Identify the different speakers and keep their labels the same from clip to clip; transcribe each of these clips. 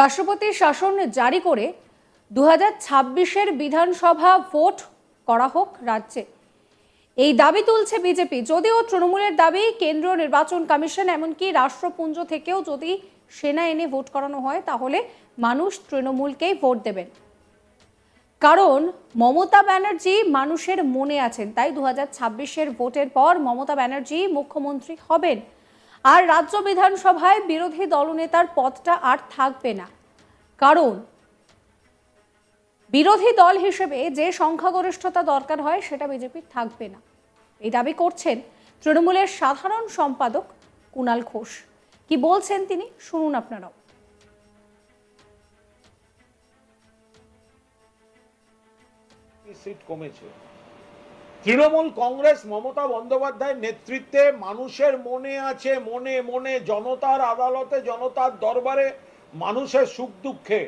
Speaker 1: রাষ্ট্রপতি শাসন জারি করে দু হাজার ছাব্বিশের বিধানসভা ভোট করা হোক রাজ্যে। এই দাবি তুলছে বিজেপি। যদিও তৃণমূলের দাবি কেন্দ্রীয় নির্বাচন কমিশন, এমনকি রাষ্ট্রপুঞ্জ থেকেও যদি সেনা এনে ভোট করানো হয়, তাহলে মানুষ তৃণমূলকেই ভোট দেবেন। কারণ মমতা ব্যানার্জি মানুষের মনে আছেন, তাই দু হাজার ভোটের পর মমতা ব্যানার্জি মুখ্যমন্ত্রী হবেন। আর রাজ্য বিধানসভায় বিরোধী দলনেতার পদটা আর থাকবে না। কারণ বিরোধী দল হিসেবে যে সংখ্যাগরিষ্ঠতা দরকার হয়, সেটা বিজেপির থাকবে না। এই দাবি করছেন তৃণমূলের সাধারণ সম্পাদক কুণাল ঘোষ। কি বলছেন তিনি? শুনুন আপনারাও।
Speaker 2: সিট কমেছে। তৃণমূল কংগ্রেস মমতা বন্দ্যোপাধ্যায়ের নেতৃত্বে মানুষের মনে আছে, মনে মনে জনতার আদালতে, জনতার দরবারে মানুষের সুখ দুঃখে।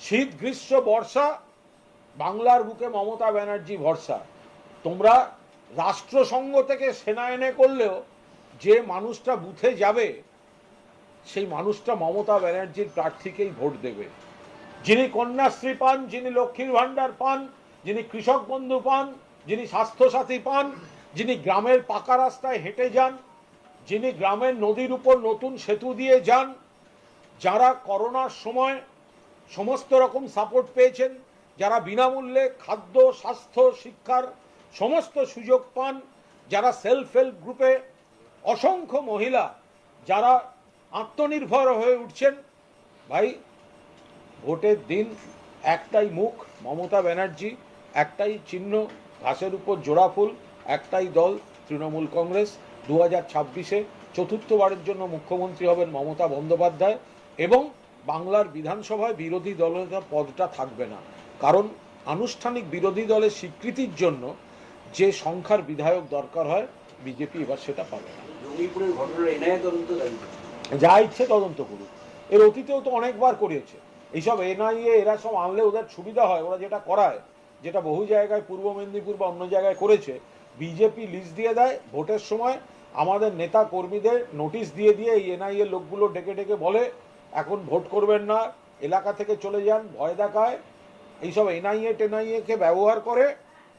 Speaker 2: শীত, গ্রীষ্ম, বর্ষা, বাংলার বুকে মমতা ব্যানার্জি ভরসা। তোমরা রাষ্ট্রসংঘ থেকে সেনা এনে করলেও যে মানুষটা বুথে যাবে, সেই মানুষটা মমতা ব্যানার্জির প্রার্থীকেই ভোট দেবে। যিনি কন্যাশ্রী পান, যিনি লক্ষ্মীর ভাণ্ডার পান, যিনি কৃষক বন্ধু পান যিনি স্বাস্থ্যসাথী পান, যিনি গ্রামের পাকা রাস্তায় হেঁটে যান, যিনি গ্রামের নদীর উপর নতুন সেতু দিয়ে যান, যারা করোনার সময় সমস্ত রকম সাপোর্ট পেয়েছেন, যারা বিনামূল্যে খাদ্য, স্বাস্থ্য, শিক্ষার সমস্ত সুযোগ পান, যারা সেলফ হেল্প গ্রুপে অসংখ্য মহিলা, যারা আত্মনির্ভর হয়ে উঠছেন, ভাই, ভোটের দিন একটাই মুখ, মমতা ব্যানার্জি, একটাই চিহ্ন ঘাসের উপর জোড়া ফুল একটাই দল তৃণমূল কংগ্রেস। দু হাজার ছাব্বিশে চতুর্থবারের জন্য মুখ্যমন্ত্রী হবেন মমতা বন্দ্যোপাধ্যায় এবং বাংলার বিধানসভায় বিরোধী দলের পদটা থাকবে না। কারণ আনুষ্ঠানিক বিরোধী দলের স্বীকৃতির জন্য যে সংখ্যার বিধায়ক দরকার হয় বিজেপি এবার সেটা পাবে না। যা ইচ্ছে তদন্ত করুক। এর অতীতেও তো অনেকবার করিয়েছে। এইসব এনআইএ এরা সব আনলে ওদের সুবিধা হয় ওরা যেটা করায় যেটা বহু জায়গায় পূর্ব মেদিনীপুর বা অন্য জায়গায় করেছে, বিজেপি লিস্ট দিয়ে দেয়, ভোটের সময় আমাদের নেতা কর্মীদের নোটিশ দিয়ে দিয়ে এই এনআইএ লোকগুলো ডেকে ডেকে বলে, এখন ভোট করবেন না, এলাকা থেকে চলে যান, ভয় দেখায়। এইসব এনআইএ টেনআইএ কে ব্যবহার করে,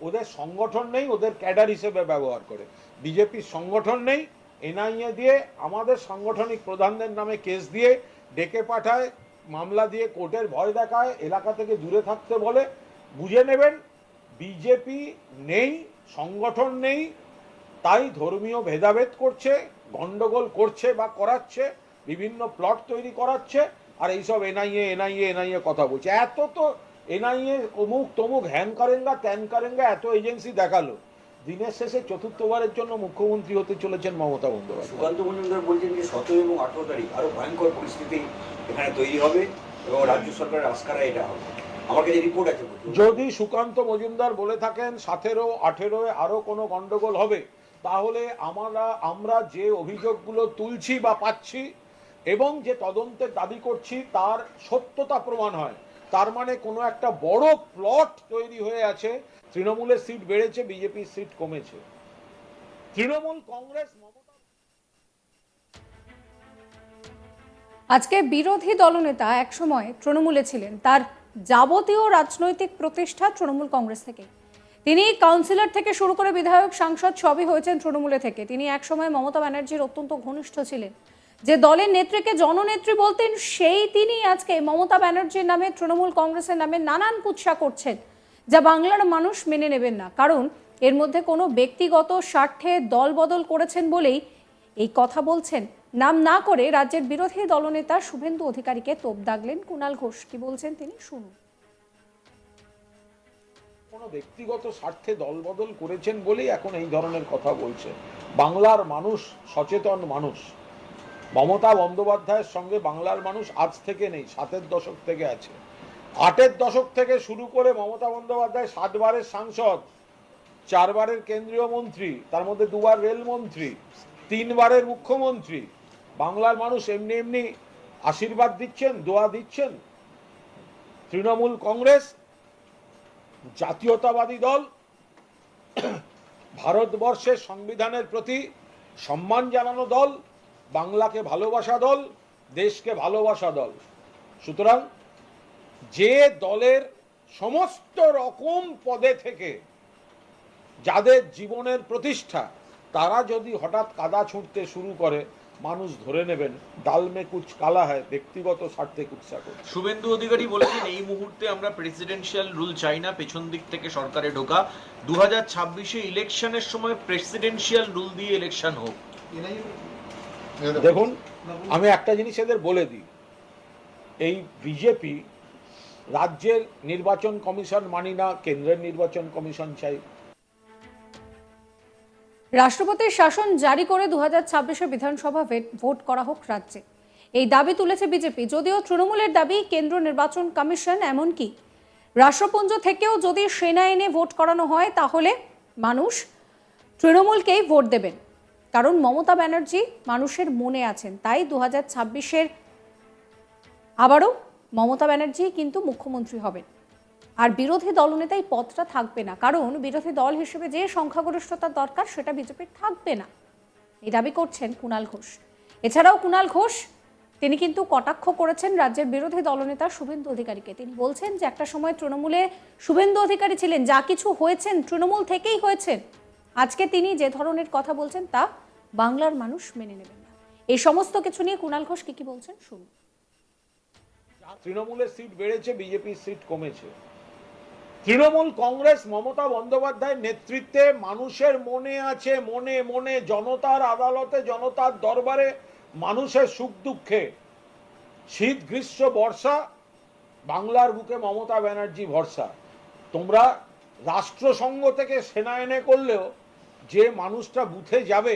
Speaker 2: ওদের সংগঠন নেই, ওদের ক্যাডার হিসেবে ব্যবহার করে। বিজেপির সংগঠন নেই এনআইএ দিয়ে আমাদের সাংগঠনিক প্রধানদের নামে কেস দিয়ে ডেকে পাঠায়, মামলা দিয়ে কোর্টের ভয় দেখায়, এলাকা থেকে দূরে থাকতে বলে বুঝে নেবেন, বিজেপি নেই, সংগঠন নেই, তাই ধর্মীয় ভেদাভেদ করছে, গন্ডগোল করছে বা করাচ্ছে, বিভিন্ন প্লট তৈরি করাচ্ছে, আর এইসব এনআইএ এনআইএ এনআইএ কথা বলছে। এত তো এনআইএ অমুক তমুক হ্যান কারেঙ্গা, ত্যান কারেঙ্গা, এত এজেন্সি দেখাল। দিনের শেষে চতুর্থবারের জন্য মুখ্যমন্ত্রী হতে চলেছেন মমতা বন্দ্যোপাধ্যায়।
Speaker 3: সুকান্ত মজুমদার বলছেন যে সতেরো এবং আঠেরো তারিখ আরও ভয়ঙ্কর পরিস্থিতি এখানে তৈরি হবে এবং রাজ্য সরকারের আস্কারা এটা হবে। আমার কাছে রিপোর্ট আছে
Speaker 2: যদি সুকান্ত মজুমদার বলে থাকেন সতেরো আঠেরোয় আরও কোনো গন্ডগোল হবে তাহলে আমরা আমরা যে অভিযোগগুলো তুলছি বা পাচ্ছি এবং যে তদন্তের দাবি করছি তার সত্যতা প্রমাণ হয়। তার মানে কোনো একটা বড় প্লট তৈরি হয়ে আছে তৃণমূলের সিট বেড়েছে বিজেপির সিট কমেছে। তৃণমূল কংগ্রেস মমতা
Speaker 1: আজকে বিরোধী দলনেতা একসময় তৃণমূলে ছিলেন। তার যাবতীয় রাজনৈতিক প্রতিষ্ঠা তৃণমূল কংগ্রেস থেকে। তিনি কাউন্সিলর থেকে শুরু করে বিধায়ক, সাংসদ সবই হয়েছেন তৃণমূলে থেকে। তিনি একসময় মমতা ব্যানার্জির অত্যন্ত ঘনিষ্ঠ ছিলেন। যে দলের নেত্রীকে জননেত্রী বলতেন, সেই তিনি আজকে মমতা ব্যানার্জির নামে, তৃণমূল কংগ্রেসের নামে নানান কুৎসা করছেন, যা বাংলার মানুষ মেনে নেবেন না। কারণ এর মধ্যে কোনো ব্যক্তিগত স্বার্থে দল বদল করেছেন বলেই এই কথা বলছেন। নাম না করে রাজ্যের বিরোধী দলনেতা শুভেন্দু অধিকারীকে তোপ দাগলেন কুণাল ঘোষ। কি বলছেন তিনি? শুনুন।
Speaker 2: কোনো ব্যক্তিগত স্বার্থে দলবদল করেছেন বলেই এখন এই ধরনের কথা বলছে। বাংলার মানুষ সচেতন মানুষ। মমতা বন্দ্যোপাধ্যায়ের সঙ্গে বাংলার মানুষ আজ থেকে নেই, সাতের দশক থেকে আছে। আটের দশক থেকে শুরু করে মমতা বন্দ্যোপাধ্যায় সাতবারের সাংসদ, চারবারের কেন্দ্রীয় মন্ত্রী, তার মধ্যে দুবার রেলমন্ত্রী তিনবারের মুখ্যমন্ত্রী। বাংলার মানুষ এমনি এমনি আশীর্বাদ দিচ্ছেন, দোয়া দিচ্ছেন। তৃণমূল কংগ্রেস, জাতীয়তাবাদী দল ভারতবর্ষের সংবিধানের প্রতি সম্মান জানানো দল, বাংলাকে ভালোবাসা দল, দেশকে ভালোবাসা দল। সুতরাং যে দলের সমস্ত রকম পদে থেকে যাদের জীবনের প্রতিষ্ঠা তারা যদি হঠাৎ কাদা ছুঁড়তে শুরু করে মানুষ ধরে নেবেন। ডালমে কুচ কালা হয় ব্যক্তিগত স্বার্থে কুৎসা করছে।
Speaker 4: শুভেন্দু অধিকারী বলেছেন এই মুহূর্তে আমরা প্রেসিডেন্সিয়াল রুল চাই না পেছন দিক থেকে সরকারে ঢোকা। দু হাজার ছাব্বিশে ইলেকশনের সময় প্রেসিডেন্সিয়াল রুল দিয়ে ইলেকশন হোক।
Speaker 2: দেখুন আমি একটা জিনিস এদের বলে দিই। এই বিজেপি রাজ্যের নির্বাচন কমিশন মানি না কেন্দ্রের নির্বাচন কমিশন চাই।
Speaker 1: রাষ্ট্রপতির শাসন জারি করে দু হাজার বিধানসভা ভোট করা হোক রাজ্যে। এই দাবি তুলেছে বিজেপি। যদিও তৃণমূলের দাবি কেন্দ্র নির্বাচন কমিশন এমনকি রাষ্ট্রপুঞ্জ থেকেও যদি সেনা এনে ভোট করানো হয়, তাহলে মানুষ তৃণমূলকেই ভোট দেবেন। কারণ মমতা ব্যানার্জি মানুষের মনে আছেন। তাই দু হাজার আবারও মমতা ব্যানার্জি কিন্তু মুখ্যমন্ত্রী হবেন। আর বিরোধী দলনেতা এই পদটা থাকবে না। কারণ বিরোধী দল হিসেবে যে সংখ্যাগরিষ্ঠতার দরকার, সেটা বিজেপির থাকবে না। এই দাবি করছেন কুণাল ঘোষ। এছাড়াও কুণাল ঘোষ, তিনি কিন্তু কটাক্ষ করেছেন রাজ্যের বিরোধী দলনেতা শুভেন্দু অধিকারীকে। তিনি বলছেন যে, একটা সময় তৃণমূলে শুভেন্দু অধিকারী ছিলেন, যা কিছু হয়েছেন তৃণমূল থেকেই হয়েছেন আজকে তিনি যে ধরনের কথা বলছেন, তা বাংলার মানুষ মেনে নেবেন না। এই সমস্ত কিছু নিয়ে কুণাল ঘোষ কি কি বলছেন, শুনুন।
Speaker 2: তৃণমূলের সিট বেড়েছে, বিজেপির সিট কমেছে। তৃণমূল কংগ্রেস মমতা বন্দ্যোপাধ্যায়ের নেতৃত্বে মানুষের মনে আছে, মনে মনে জনতার আদালতে, জনতার দরবারে মানুষের সুখ দুঃখে। শীত, গ্রীষ্ম, বর্ষা, বাংলার বুকে মমতা ব্যানার্জি ভরসা। তোমরা রাষ্ট্রসংঘ থেকে সেনা এনে করলেও যে মানুষটা বুথে যাবে,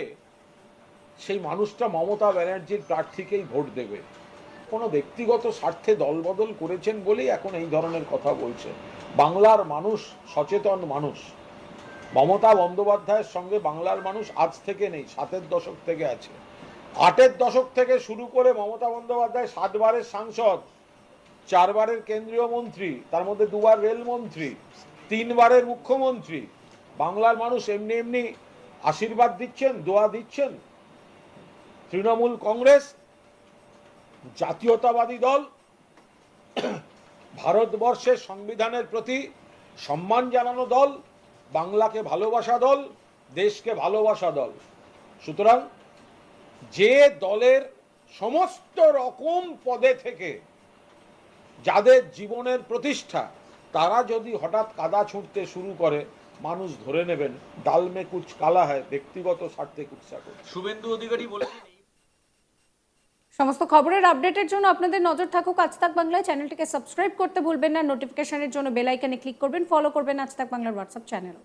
Speaker 2: সেই মানুষটা মমতা ব্যানার্জির প্রার্থীকেই ভোট দেবে। কোনো ব্যক্তিগত স্বার্থে দলবদল করেছেন বলেই এখন এই ধরনের কথা বলছেন বাংলার মানুষ সচেতন মানুষ। মমতা বন্দ্যোপাধ্যায়ের সঙ্গে বাংলার মানুষ আজ থেকে নেই, সাতের দশক থেকে আছে। আটের দশক থেকে শুরু করে মমতা বন্দ্যোপাধ্যায় সাতবারের সাংসদ, চারবারের কেন্দ্রীয় মন্ত্রী, তার মধ্যে দুবার রেলমন্ত্রী তিনবারের মুখ্যমন্ত্রী। বাংলার মানুষ এমনি এমনি আশীর্বাদ দিচ্ছেন, দোয়া দিচ্ছেন। তৃণমূল কংগ্রেস, জাতীয়তাবাদী দল ভারতবর্ষের সংবিধানের প্রতি সম্মান জানানো দল, বাংলাকে ভালোবাসা দল, দেশকে ভালোবাসা দল। সুতরাং যে দলের সমস্ত রকম পদে থেকে যাদের জীবনের প্রতিষ্ঠা, তারা যদি হঠাৎ কাদা ছুঁড়তে শুরু করে, মানুষ ধরে নেবেন, ডালমে কুচ কালা হয়, ব্যক্তিগত স্বার্থে কুৎসা করছে।
Speaker 4: শুভেন্দু অধিকারী বলেছেন
Speaker 1: সমস্ত খবরের আপডেটের জন্য আপনাদের নজর থাকুক আজ তাক বাংলায়। চ্যানেলটিকে সাবস্ক্রাইব করতে ভুলবেন না। নোটিফিকেশনের জন্য বেল আইকনে ক্লিক করবেন। ফলো করবেন আজ তাক বাংলার হোয়াটসঅ্যাপ চ্যানেল